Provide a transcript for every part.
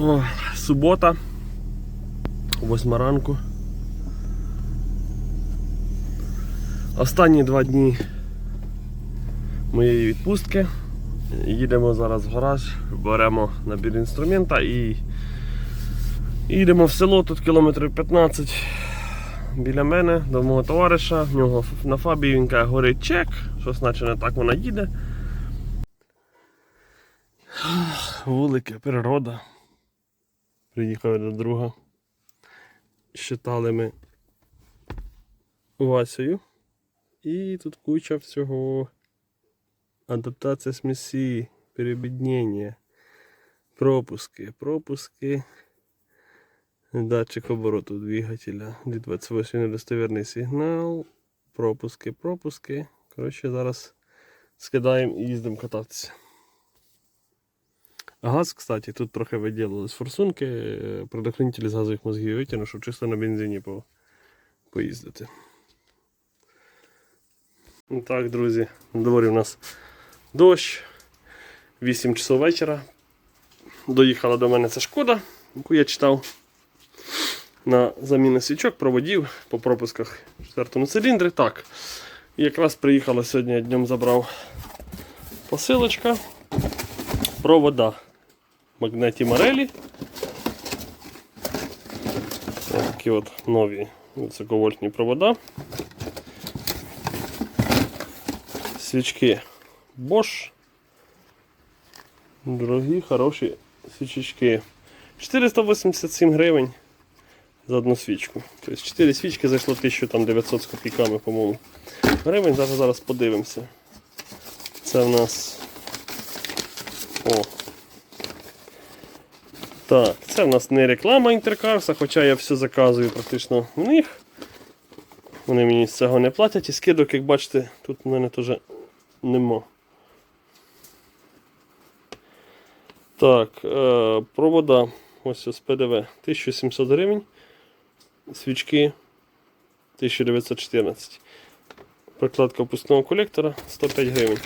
О, субота, восьма ранку. Останні два дні моєї відпустки. Їдемо зараз в гараж, беремо набір інструмента і їдемо в село, тут кілометрів 15 біля мене, до мого товариша. В нього на фабі він каже, горить чек, що значить не так вона їде. Вулики, природа. Приїхав до друга. Щитали ми Васею. І тут куча всього. Адаптація смісі, перебіднення, пропуски, пропуски. Датчик обороту двигателя. D28 недостовірний сигнал. Пропуски, пропуски. Коротше, зараз скидаємо і їздимо кататися. Газ, кстати, тут трохи виділили з форсунки. е, Предохранитель з газових мозгів витягну, щоб чисто на бензині по... поїздити. Ну Так, друзі, на дворі у нас дощ. 8 часов вечора. Доїхала до мене ця шкода, яку я читав на заміну свічок, проводів по пропусках в четвертому циліндрі. Так. Якраз приїхала сьогодні, днем забрав посилочка. Провода магнеті Марелі. Ось такі от нові високовольтні провода. Свічки Bosch. Дорогі, хороші свічечки. 487 гривень за одну свічку. Тобто 4 свічки зайшло 1900 з копійками, по-моєму. Гривень. Зараз зараз подивимося. Це в нас. Так, це в нас не реклама Інтеркарса, хоча я все заказую практично в них. Вони мені з цього не платять і скидок, як бачите, тут в мене теж нема. Так, е, провода ось з ПДВ 1700 гривень. Свічки 1914. Прокладка впускного колектора 105 гривень.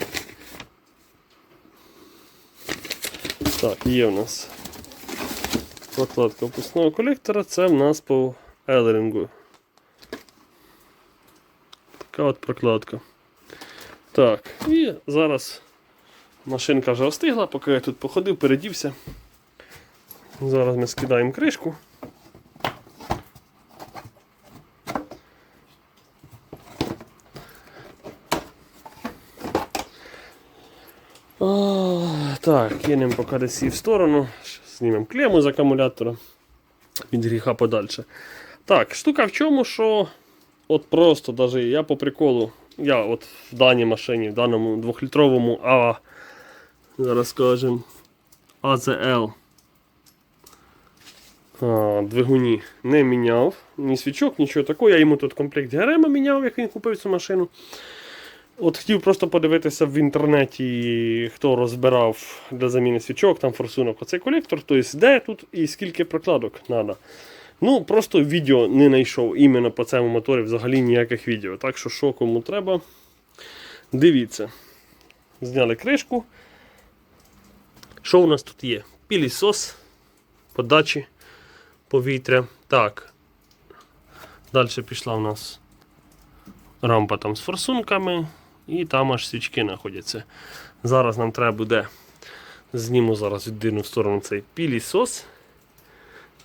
Так, є в нас прокладка впускного колектора, це в нас по елерингу. Така от прокладка. Так, і зараз машинка вже остигла, поки я тут походив, передівся. Зараз ми скидаємо кришку. Так, кинемо поки десь в сторону, знімемо клему з акумулятора від гріха подальше. Так, штука в чому, що от просто даже я по приколу, я от в даній машині, в даному 2-літровому А, зараз скажемо, АЗЛ а, двигуні не міняв, ні свічок, нічого такого. Я йому тут комплект ГРМ міняв, як він купив цю машину. От хотів просто подивитися в інтернеті, хто розбирав для заміни свічок, там форсунок оцей колектор, тобто де тут і скільки прокладок треба. Ну, просто відео не знайшов іменно по цьому моторі взагалі ніяких відео. Так що, що кому треба, дивіться. Зняли кришку. Що у нас тут є? Пілісос, подачі повітря. Так. Далі пішла у нас рампа там з форсунками. І там аж свічки знаходяться. Зараз нам треба буде. Зніму зараз віддину в сторону цей пілісос.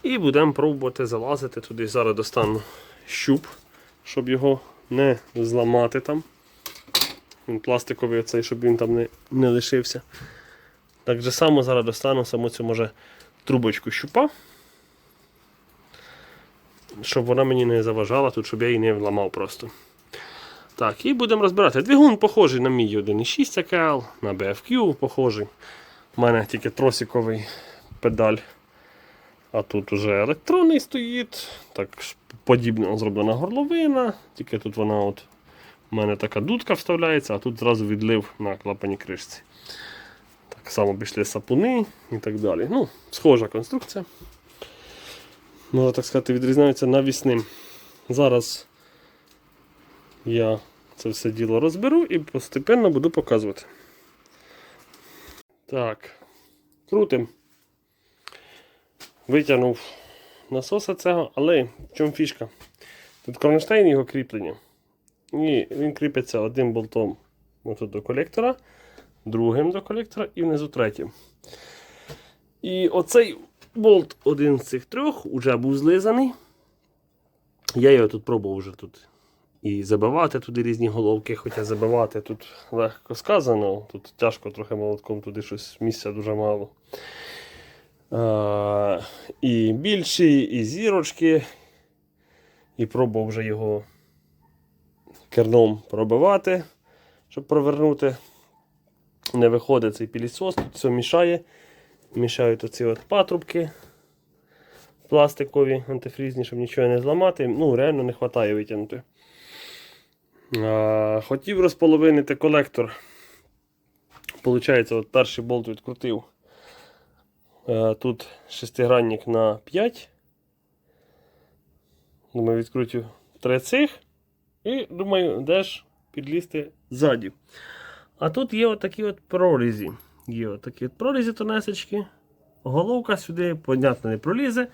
І будемо пробувати залазити туди. Зараз достану щуп, щоб його не зламати там. Він пластиковий оцей, щоб він там не, не лишився. Так же само зараз достану саму цю може трубочку щупа. Щоб вона мені не заважала тут, щоб я її не вламав просто. Так, і будемо розбирати. Двигун похожий на мій 1.6 АКЛ, на BFQ похожий. У мене тільки тросиковий педаль. А тут уже електронний стоїть. Так подібно зроблена горловина. Тільки тут вона от у мене така дудка вставляється, а тут зразу відлив на клапані кришці. Так само пішли сапуни і так далі. Ну, Схожа конструкція. Можна так сказати, відрізняються навісним. Зараз я це все діло розберу і постепенно буду показувати. Так, крутим. витягнув насоса цього, але в чому фішка? Тут кронштейн його кріплення. І він кріпиться одним болтом отут до колектора, другим до колектора і внизу третім. І оцей болт один з цих трьох вже був злизаний. Я його тут пробував вже тут і забивати туди різні головки, хоча забивати тут легко сказано, тут тяжко трохи молотком, туди щось місця дуже мало. А, і більші, і зірочки. І пробував вже його керном пробивати, щоб провернути. Не виходить цей пілісос, тут все мішає. Мішають оці от патрубки пластикові, антифрізні, щоб нічого не зламати. Ну, реально не вистачає витягнути. Хотів розполовинити колектор. Получається, от перший болт відкрутив. Е, Тут шестигранник на 5. Думаю, відкрутив три цих. І думаю, де ж підлізти ззаді. А тут є отакі от прорізі. Є отакі от прорізі тонесечки. Головка сюди, понятно, не пролізе.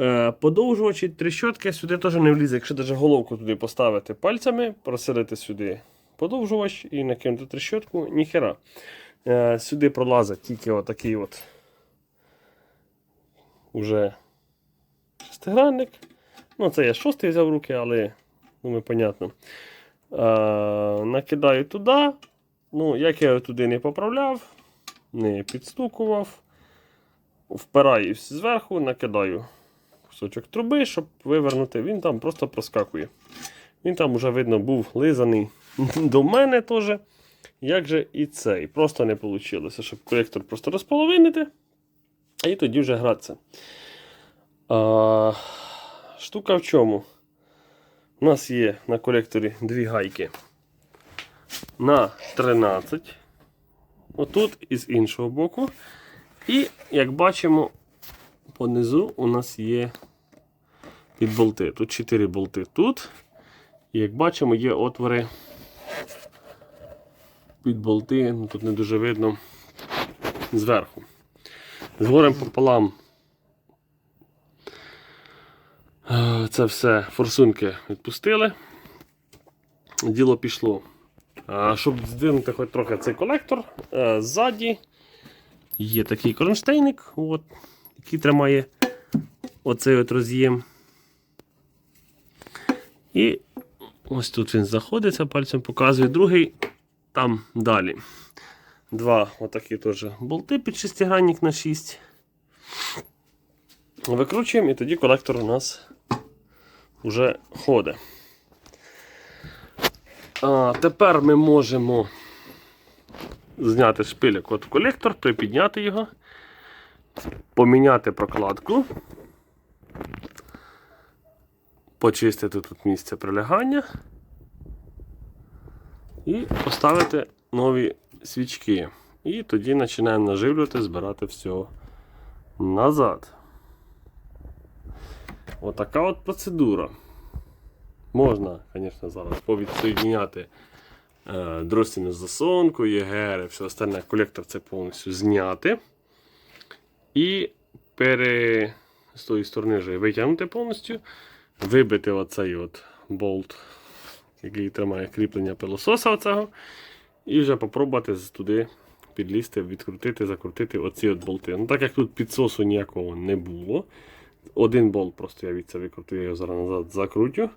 Е, Подовжувачі тріщотки сюди теж не влізе. Якщо навіть головку туди поставити пальцями, просилити сюди подовжувач і накинути тріщотку, ніхера. Е, Сюди пролазить тільки отакий от уже шестигранник. Ну, це я шостий взяв руки, але думаю, понятно. Е, накидаю туди. Ну, як я його туди не поправляв, не підстукував. Впираюсь зверху, накидаю кусочок труби, щоб вивернути, він там просто проскакує. Він там вже, видно, був лизаний до мене теж. Як же і цей. Просто не вийшло, щоб колектор просто розполовинити. І тоді вже гратися. А, штука в чому? У нас є на колекторі дві гайки на 13. Отут і з іншого боку. І, як бачимо, понизу у нас є під болти. Тут 4 болти тут. І як бачимо, є отвори під болти, ну тут не дуже видно зверху. З горем пополам е, це все форсунки відпустили. Діло пішло. Щоб здвинути хоч трохи цей колектор, е, ззаді є такий кронштейник, от, який тримає оцей от роз'єм. І ось тут він знаходиться, пальцем показує. Другий там далі. Два отакі теж болти під шестигранник на 6. Викручуємо і тоді колектор у нас вже ходить. А, Тепер ми можемо зняти шпиляк от в колектор, припідняти його, поміняти прокладку, почистити тут місце прилягання і поставити нові свічки. І тоді починаємо наживлювати, збирати все назад. Отака от процедура. Можна, звісно, зараз повідсоєдняти е, дростіну засонку, ЄГР, все остальне, колектор це повністю зняти. І пере... з тої сторони вже витягнути повністю, вибити оцей от болт, який тримає кріплення пилососа оцього, і вже попробувати туди підлізти, відкрутити, закрутити оці от болти. Ну, Так як тут підсосу ніякого не було. Один болт просто я від це викрутив, я його зараз назад закрутю.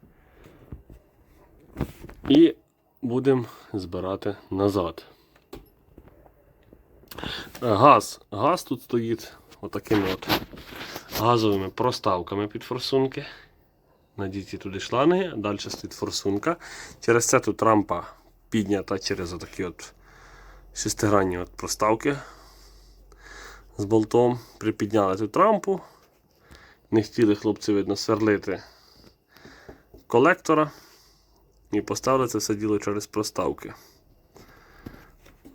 І будемо збирати назад. Газ. Газ тут стоїть отакими от газовими проставками під форсунки. Надіті туди шланги, далі стоїть форсунка. Через це тут рампа піднята через отакі от шестигранні от проставки з болтом. Припідняли тут рампу. Не хотіли хлопці, видно, сверлити колектора. І поставили це все діло через проставки.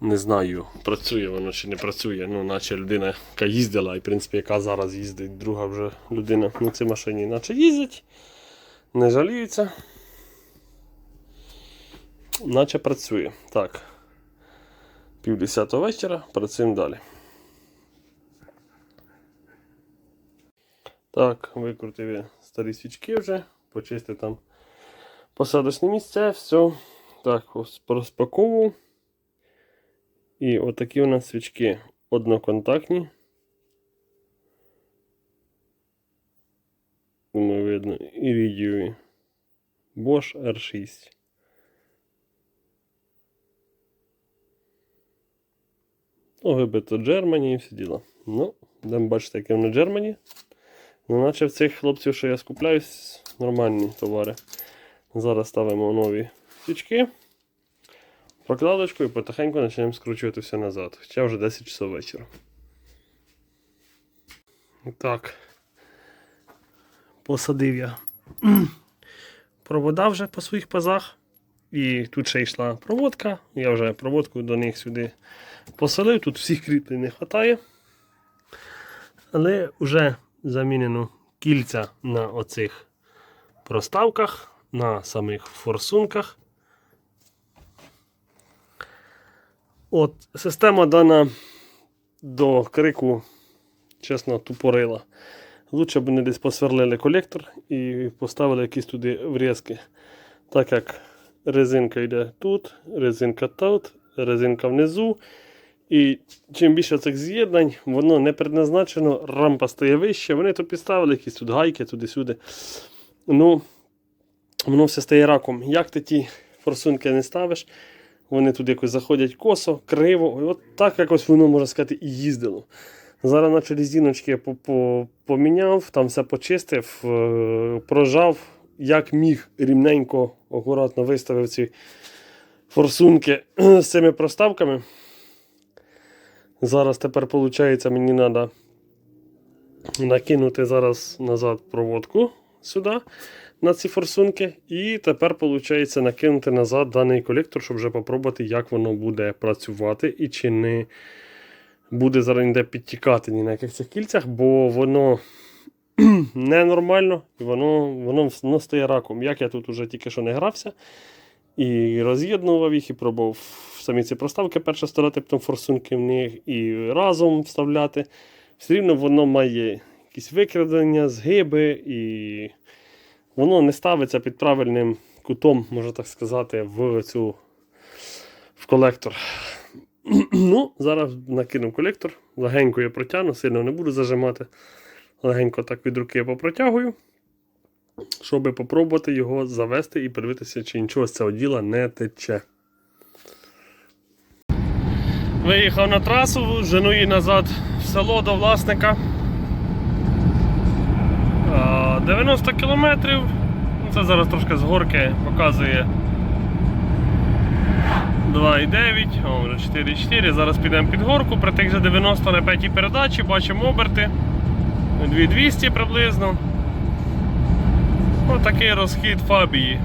Не знаю, працює воно чи не працює. Ну, наче людина, яка їздила, і в принципі, яка зараз їздить, друга вже людина на цій машині, наче їздить, не жаліються. Наче працює. Так. Пів десятого вечора, працюємо далі. Так, викрутив старі свічки вже, почистив там посадочне місце, все. Так, розпаковував. І отакі у нас свічки одноконтактні. Думаю, видно, іридієві. Bosch R6. Ну, вибито Germany і всі діла. Ну, будемо бачити, яке воно Germany. Ну, наче в цих хлопців, що я скупляюсь, нормальні товари. Зараз ставимо нові свічки, прокладочку і потихеньку почнемо скручувати все назад. Хоча вже 10 часов вечора. Так. Посадив я провода вже по своїх пазах. І тут ще йшла проводка. Я вже проводку до них сюди поселив. Тут всіх кріплень не вистачає. Але вже замінено кільця на оцих проставках, на самих форсунках. От, система дана до крику, чесно, тупорила. Лучше б вони десь посверлили колектор і поставили якісь туди врізки. Так як резинка йде тут, резинка тут, резинка внизу. І чим більше цих з'єднань, воно не предназначено, рампа стає вище. Вони то підставили якісь тут гайки туди-сюди. Ну, воно все стає раком. Як ти ті форсунки не ставиш, вони туди якось заходять косо, криво. І от так якось воно, можна сказати, і їздило. Зараз наче різіночки я по- по- поміняв, там все почистив, е, прожав, як міг рівненько, акуратно виставив ці форсунки з цими проставками. Зараз тепер, виходить, мені треба накинути зараз назад проводку сюди на ці форсунки. І тепер, виходить, накинути назад даний колектор, щоб вже попробувати, як воно буде працювати і чи не буде зараз ніде підтікати ні на яких цих кільцях, бо воно ненормально і воно, воно, воно стає раком. Як я тут уже тільки що не грався. І роз'єднував їх, і пробував самі ці проставки перше ставляти, потім форсунки в них і разом вставляти. Все рівно воно має якісь викрадення, згиби, і воно не ставиться під правильним кутом, можна так сказати, в цю в колектор. ну, зараз накинув колектор, легенько я протягну, сильно не буду зажимати. Легенько так від руки я попротягую щоб попробувати його завести і подивитися, чи нічого з цього діла не тече. Виїхав на трасу, жену її назад в село до власника. 90 кілометрів. Ну, Це зараз трошки з горки показує 2,9, о, вже 4,4. Зараз підемо під горку, при тих же 90 на 5 передачі, бачимо оберти. 2200 приблизно. Отакий розхід фабії.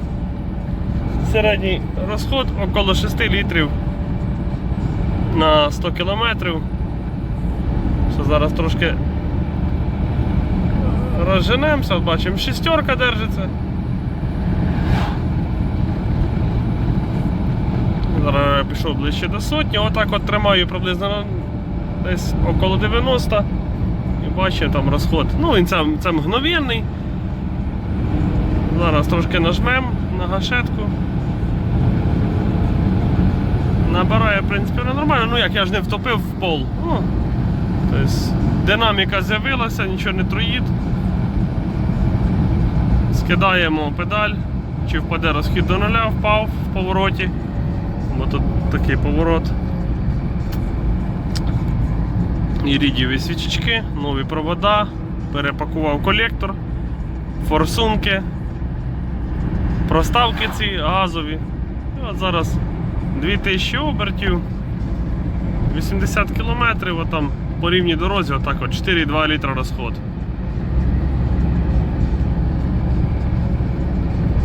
Середній розход около 6 літрів на 100 кілометрів. Що зараз трошки розженемося, бачимо, шістерка держиться. Зараз пішов ближче до сотні, отак от тримаю приблизно десь около 90. І бачите там розход. Ну, він це, це мгновенний. Зараз трошки нажмем на гашетку. Набирає, в принципі, нормально, ну як я ж не втопив в пол. Ну, тобто, динаміка з'явилася, нічого не троїть. Скидаємо педаль, чи впаде розхід до нуля, впав в повороті. Бо тут такий поворот. Ірідієві свічечки, нові провода, перепакував колектор, форсунки проставки ці газові. І от зараз 2000 обертів, 80 кілометрів, отам по рівній дорозі, отак от 4,2 літра розход.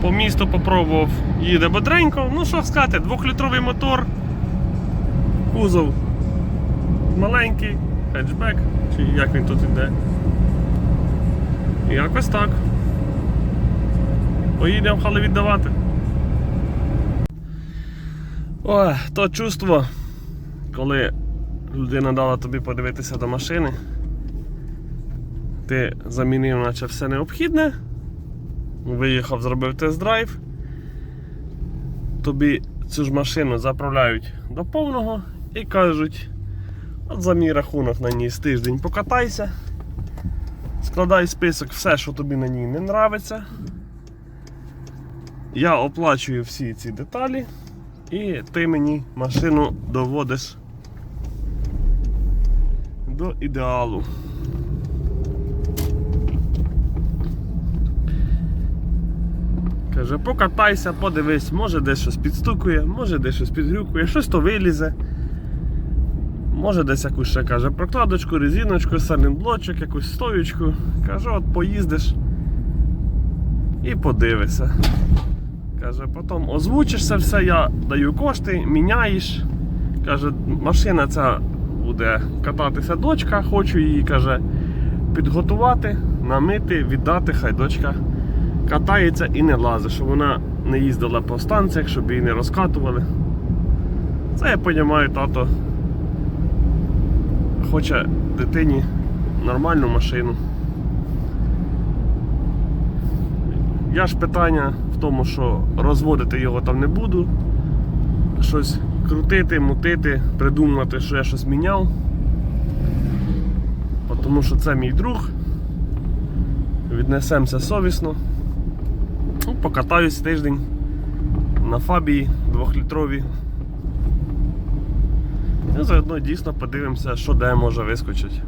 По місту попробував, їде бодренько, ну що сказати, двохлітровий мотор, кузов маленький, хетчбек, чи як він тут іде. Якось так. Поїдемо хали віддавати. Ой, то чувство, коли людина дала тобі подивитися до машини. Ти замінив наче все необхідне. Виїхав, зробив тест-драйв. Тобі цю ж машину заправляють до повного і кажуть, от за мій рахунок на ній з тиждень покатайся. Складай список все, що тобі на ній не нравиться. Я оплачую всі ці деталі, і ти мені машину доводиш до ідеалу. Каже, покатайся, подивись, може десь щось підстукує, може десь щось підгрюкує, щось то вилізе. Може десь якусь ще каже прокладочку, резиночку, салінблочок, якусь стоючку. Каже, от поїздиш і подивишся. Каже, потім озвучишся все, я даю кошти, міняєш. Каже, машина ця буде кататися дочка, хочу її каже, підготувати, намити, віддати, хай дочка катається і не лазить, щоб вона не їздила по станціях, щоб її не розкатували. Це я розумію, тато хоче дитині нормальну машину. Я ж питання в тому, що розводити його там не буду. Щось крутити, мутити, придумати, що я щось міняв. Тому що це мій друг. Віднесемося совісно. Покатаюсь тиждень на фабії двохлітровій. І заодно дійсно подивимося, що де може вискочити.